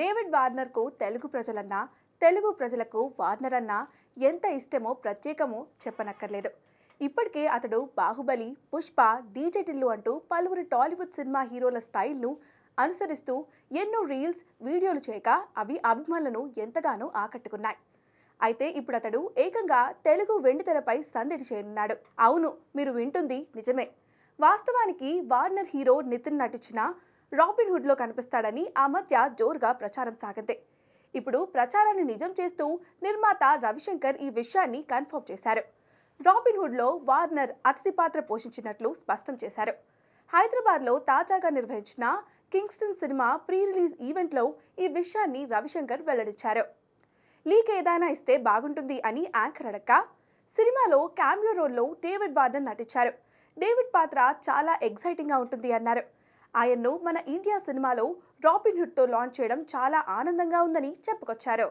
David వార్నర్కు తెలుగు ప్రజలన్నా తెలుగు ప్రజలకు వార్నర్ అన్నా ఎంత ఇష్టమో ప్రత్యేకమో చెప్పనక్కర్లేదు. ఇప్పటికే అతడు బాహుబలి పుష్ప డీజెటిల్లు అంటూ పలువురు టాలీవుడ్ సినిమా హీరోల స్టైల్ను అనుసరిస్తూ ఎన్నో రీల్స్ వీడియోలు చేయక అవి అభిమానులను ఎంతగానో ఆకట్టుకున్నాయి. అయితే ఇప్పుడు అతడు ఏకంగా తెలుగు వెండితెరపై సందడి చేయనున్నాడు. అవును మీరు వింటుంది నిజమే. వాస్తవానికి వార్నర్ హీరో నితిన్ నటించిన రాబిన్హుడ్లో కనిపిస్తాడని ఆ మధ్య జోరుగా ప్రచారం సాగింది. ఇప్పుడు ప్రచారాన్ని నిజం చేస్తూ నిర్మాత రవిశంకర్ ఈ విషయాన్ని కన్ఫర్మ్ చేశారు. రాబిన్హుడ్లో వార్నర్ అతిథి పాత్ర పోషించినట్లు స్పష్టం చేశారు. హైదరాబాద్లో తాజాగా నిర్వహించిన కింగ్స్టన్ సినిమా ప్రీ రిలీజ్ ఈవెంట్లో ఈ విషయాన్ని రవిశంకర్ వెల్లడించారు. లీక్ ఏదైనా ఇస్తే బాగుంటుంది అని యాంకర్ అడక్క సినిమాలో క్యామియో రోల్లో డేవిడ్ వార్నర్ నటించారు. డేవిడ్ పాత్ర చాలా ఎగ్జైటింగ్గా ఉంటుంది అన్నారు. ఆయన్ను మన ఇండియా సినిమాలో రాబిన్హుడ్తో లాంచ్ చేయడం చాలా ఆనందంగా ఉందని చెప్పుకొచ్చారు.